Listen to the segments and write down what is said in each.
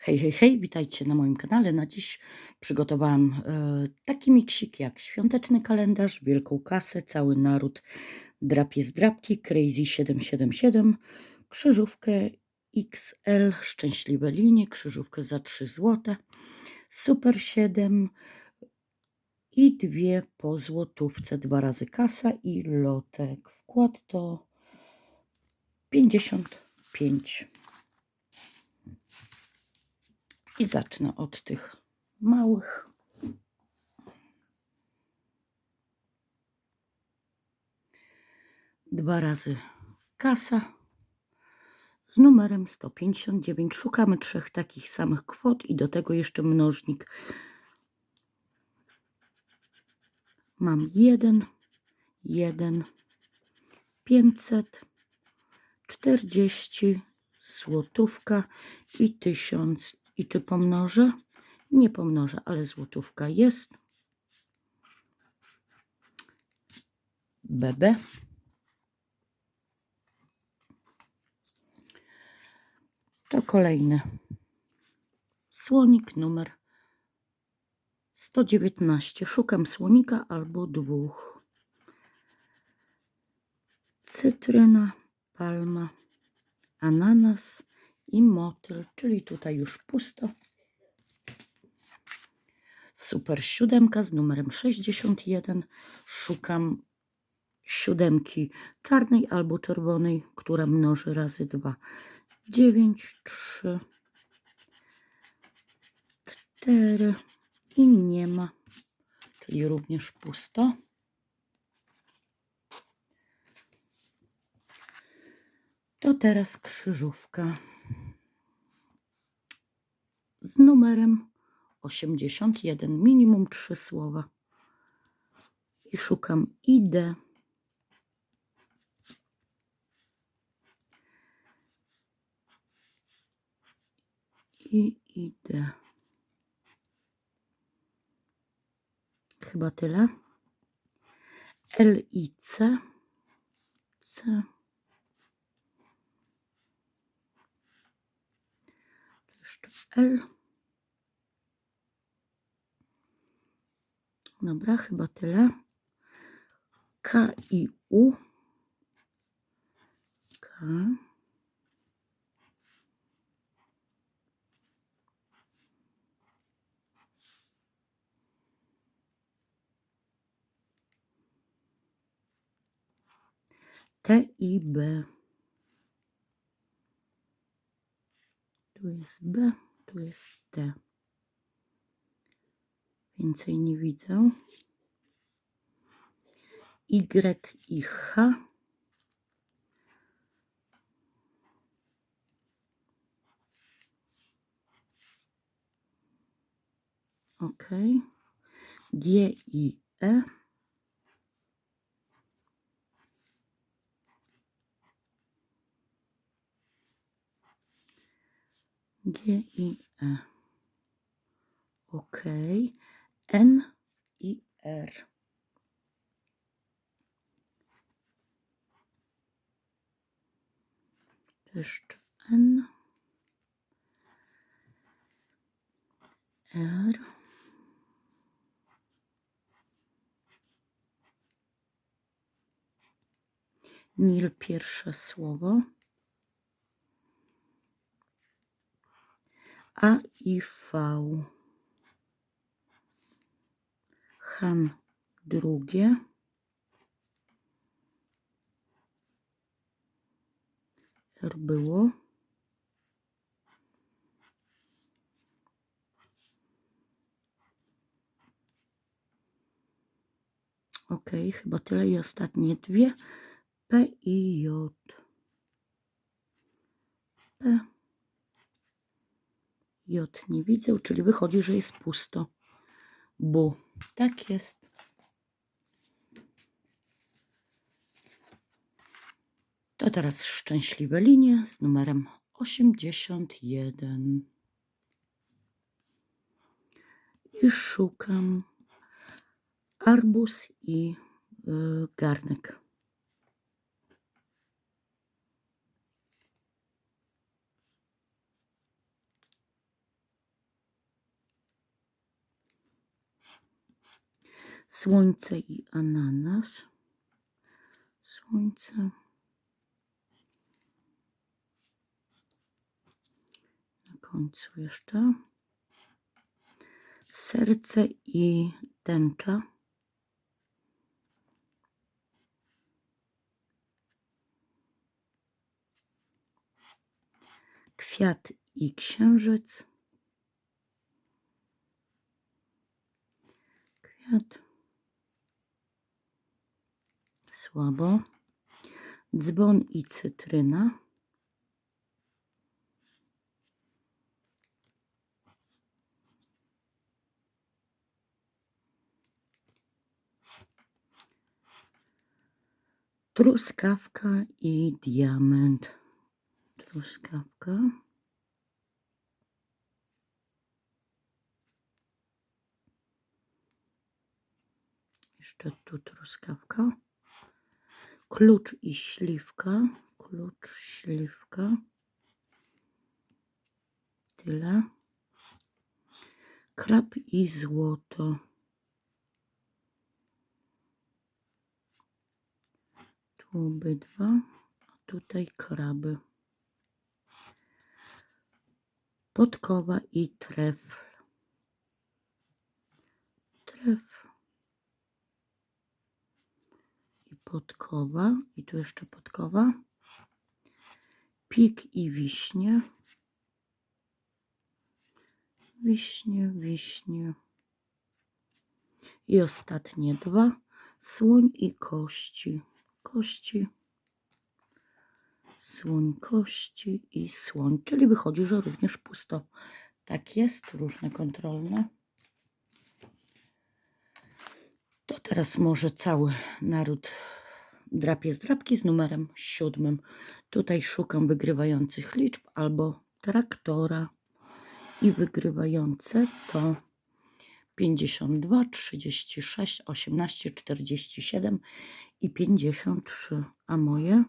Hej, hej, hej, witajcie na moim kanale. Na dziś przygotowałam e, taki miksik jak świąteczny kalendarz, wielką kasę, cały naród drapie z drapki, Crazy 777, krzyżówkę XL, szczęśliwe linie, krzyżówkę za 3 zł, Super 7 i dwie po złotówce, dwa razy kasa i lotek. Wkład to 55 I zacznę od tych małych. Dwa razy kasa z numerem 159. Szukamy trzech takich samych kwot i do tego jeszcze mnożnik. Mam jeden, jeden, 500, 40, złotówka i 1000 i czy pomnożę? Nie pomnożę, ale złotówka jest. BB. To kolejny słonik numer 119. Szukam słonika albo dwóch. Cytryna, palma, ananas, i motyl, czyli tutaj już pusto. Super siódemka z numerem 61. Szukam siódemki czarnej albo czerwonej, która mnoży razy 2. 9, 3, 4 i nie ma, czyli również pusto. To teraz krzyżówka z numerem 81, minimum trzy słowa. I szukam ID. I idę. Chyba tyle. L i C. C. Jeszcze L. Dobra, chyba tyle. K i U. K. T i B. Tu jest B, tu jest T. Więcej nie widzę. Y i H. OK. G i E. G i E. OK. N i R. Jeszcze N. R. Nil pierwsze słowo. A i V. Han drugie. R było. Ok, chyba tyle i ostatnie dwie. P i J. P. J nie widzę, czyli wychodzi, że jest pusto. Bu. Tak jest. To teraz szczęśliwe linie z numerem 81. I szukam arbuz i y, garnek. Słońce i ananas. Słońce. Na końcu jeszcze. Serce i tęcza. Kwiat i księżyc. Kwiat. Słabo. Dzwon i cytryna. Truskawka i diament. Truskawka. Jeszcze tu truskawka. Klucz i śliwka. Klucz, śliwka. Tyle. Krab i złoto. Tu obydwa, a tutaj kraby. Podkowa i trefl. Trefl. I podkowa. I tu jeszcze podkowa. Pik i wiśnie. Wiśnie, wiśnie. I ostatnie dwa. Słoń i kości. Kości. Słoń, kości i słoń. Czyli wychodzi, że również pusto. Tak jest, różne kontrolne. To teraz może cały naród drapie z drapki z numerem siódmym. Tutaj szukam wygrywających liczb albo traktora. I wygrywające to 52, 36, 18, 47 i 53. A moje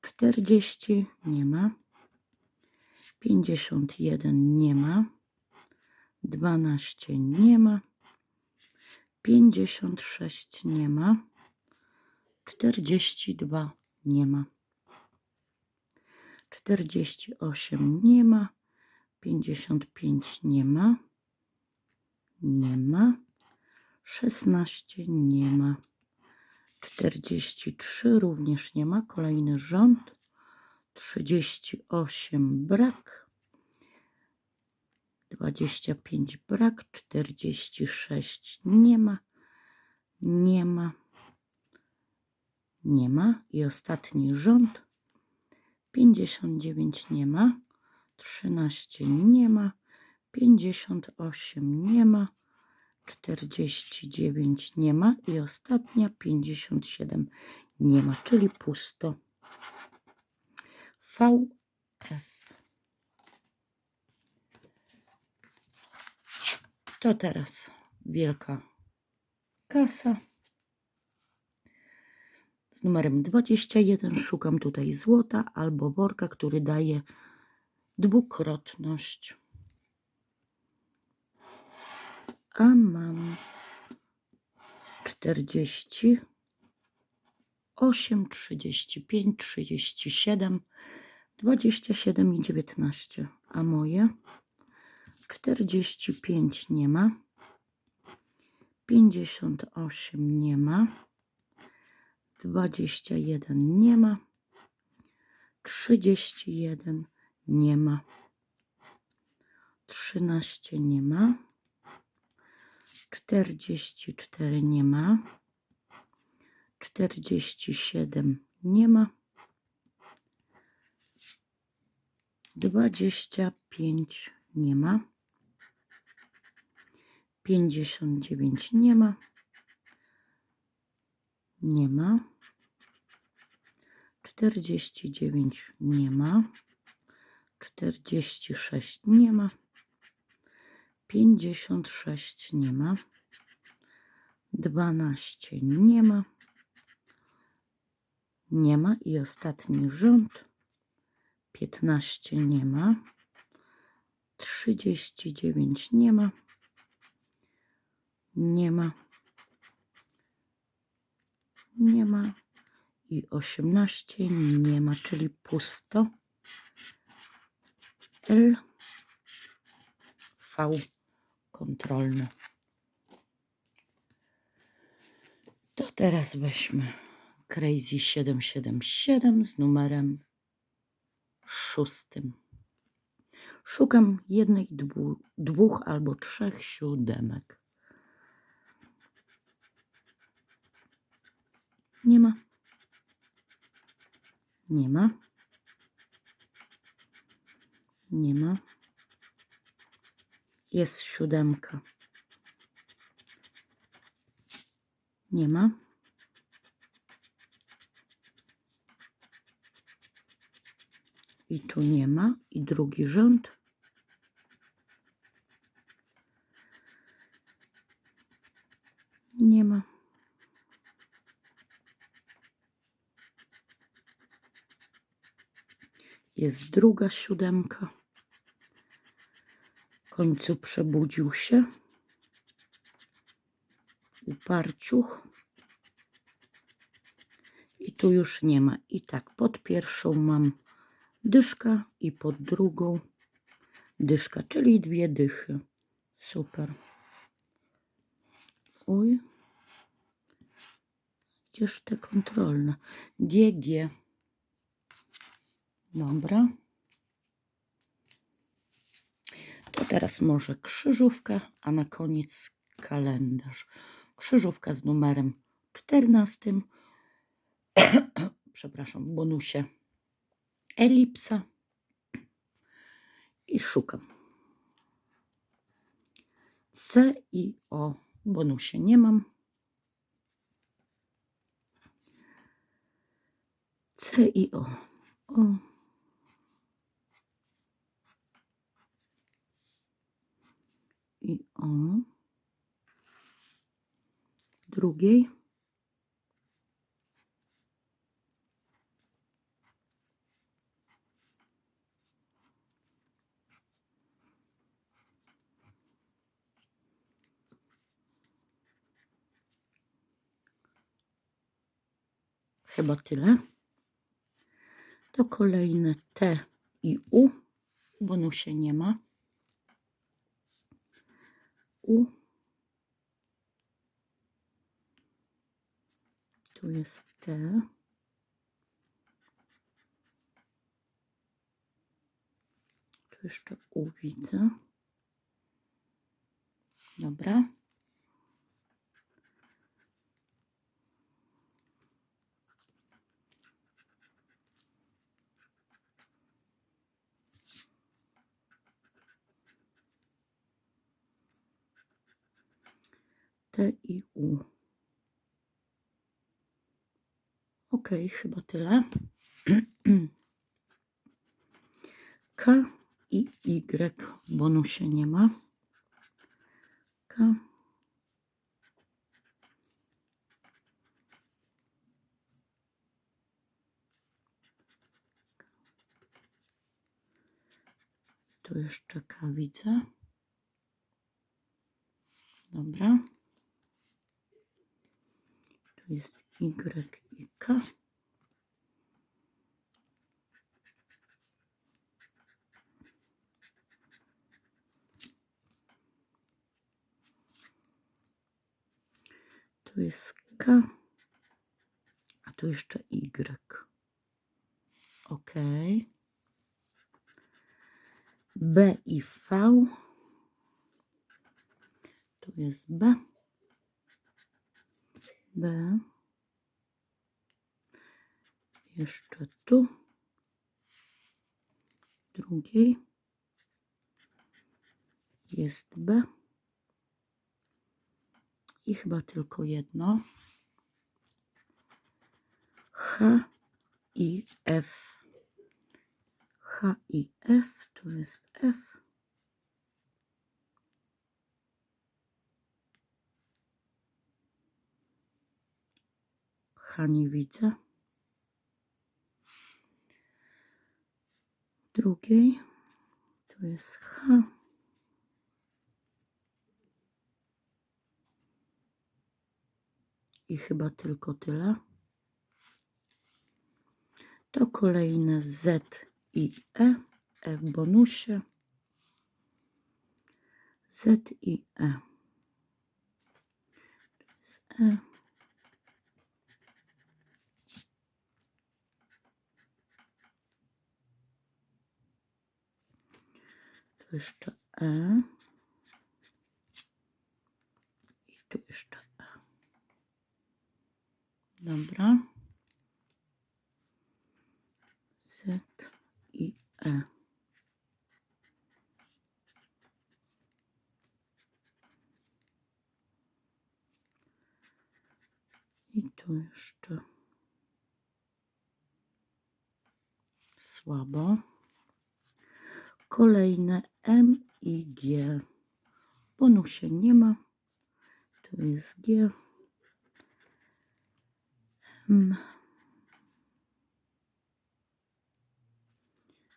40 nie ma. 51 nie ma. 12 nie ma. 56 nie ma. 42 nie ma. 48 nie ma. 55 nie ma. Nie ma. 16 nie ma. 43 również nie ma. Kolejny rząd. 38 brak. 25 brak. 46 nie ma. Nie ma. Nie ma. I ostatni rząd. 59 nie ma. 13 nie ma. 58 nie ma. 49 nie ma i ostatnia 57 nie ma, czyli pusto. VF. To teraz wielka kasa z numerem 21. Szukam tutaj złota albo worka, który daje dwukrotność. A mam 40, 8, 35, 37, 27 i 19. A moje 45 nie ma. 58 nie ma. 21 nie ma. 31 nie ma. 13 nie ma. 44 nie ma. 47 nie ma. 25 nie ma. 59 nie ma. Nie ma. 49 nie ma. 46 nie ma. 56 nie ma. 12 nie ma. Nie ma. I ostatni rząd. 15 nie ma. 39 nie ma. Nie ma. Nie ma. I 18 nie ma, czyli pusto. L, V kontrolny. To teraz weźmy Crazy 777 z numerem szóstym. Szukam jednej, dwu, dwóch albo trzech siódemek. Nie ma. Nie ma. Nie ma. Jest siódemka. Nie ma. I tu nie ma. I drugi rząd. Nie ma. Jest druga siódemka. W końcu przebudził się. Uparciuch. I tu już nie ma. I tak pod pierwszą mam dyszka i pod drugą dyszka, czyli dwie dychy. Super. Uj. Gdzież te kontrolne? GG. Dobra. To teraz może krzyżówka, a na koniec kalendarz. Krzyżówka z numerem 14. Przepraszam, bonusie elipsa. I szukam. C i O. Bonusie nie mam. C i O. O. I O. Drugiej. Chyba tyle. To kolejne T i U. W bonusie nie ma. U. Tu jest T. Tu jeszcze U widzę. Dobra. I U. Ok, chyba tyle. K i Y. W bonusie nie ma. K. Tu jeszcze K widzę. Dobra. Jest Y i K. Tu jest K. A tu jeszcze Y. Ok. B i V. Tu jest B. B. Jeszcze tu. Drugiej. Jest B. I chyba tylko jedno. H i F. H i F. Tu jest F. H nie widzę. Drugiej. Tu jest H. I chyba tylko tyle. To kolejne Z i E. E w bonusie. Z i E. Tu jest E. Tu jeszcze E. I tu jeszcze E. Dobra. Z i E. I tu jeszcze słabo. Kolejne M i G. Bonusie nie ma. Tu jest G. M.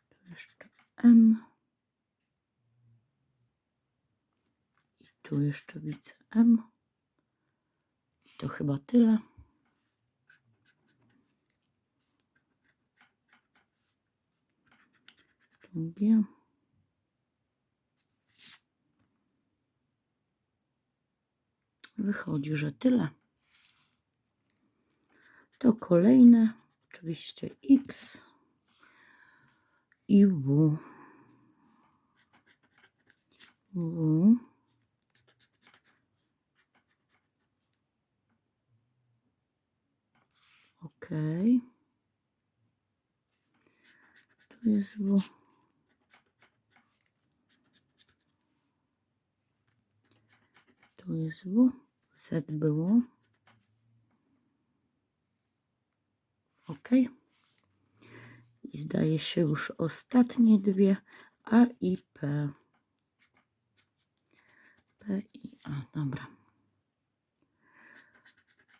Tu jeszcze M. I tu jeszcze widzę M. To chyba tyle. Tu G. Wychodzi, że tyle. To kolejne, oczywiście X i W. W. Ok. Tu jest W. Tu jest W. Z było. Ok. I zdaje się już ostatnie dwie A i P. P i A, dobra.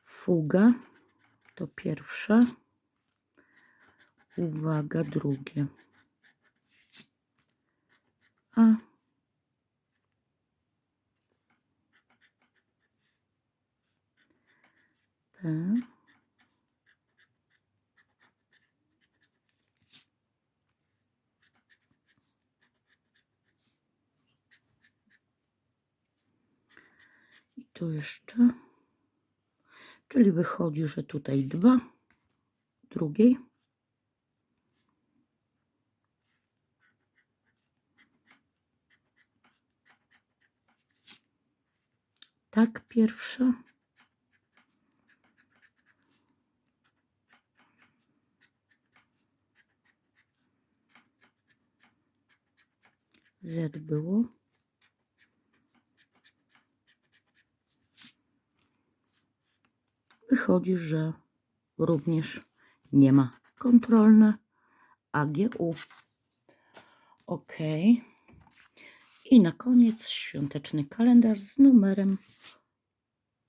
Fuga to pierwsze. Uwaga, drugie. A. P. I tu jeszcze. Czyli wychodzi, że tutaj dwa drugiej. Tak, pierwsza. Z było. Wychodzi, że również nie ma kontrolne AGU. Ok. I na koniec świąteczny kalendarz z numerem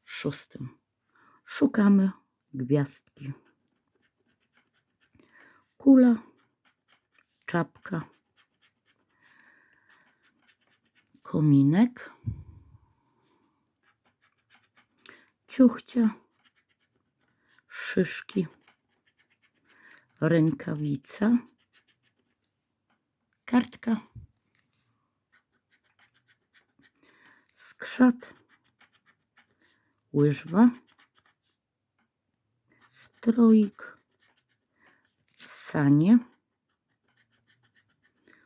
szóstym. Szukamy gwiazdki. Kula, czapka, kominek, ciuchcia, szyszki, rękawica, kartka, skrzat, łyżwa, stroik, sanie,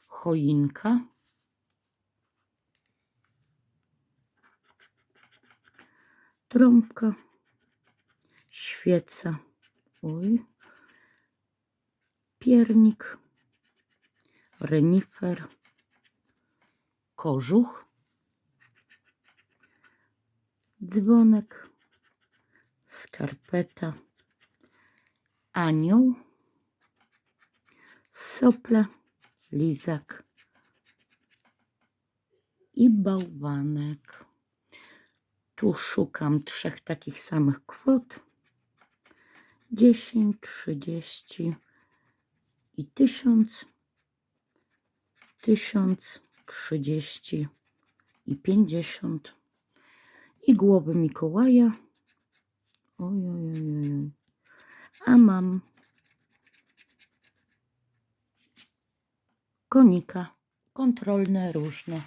choinka, trąbka, świeca, oj, piernik, renifer, kożuch, dzwonek, skarpeta, anioł, sople, lizak. I bałwanek. Tu szukam trzech takich samych kwot. 10, 30 i 1000, 1000, 30 i 50 i głowy Mikołaja. Oj, oj, oj, oj. A mam konika kontrolne różne,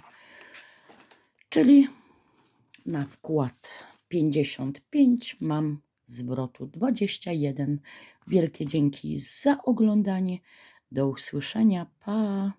czyli na wkład 55 mam zwrotu 21. Wielkie dzięki za oglądanie. Do usłyszenia. Pa.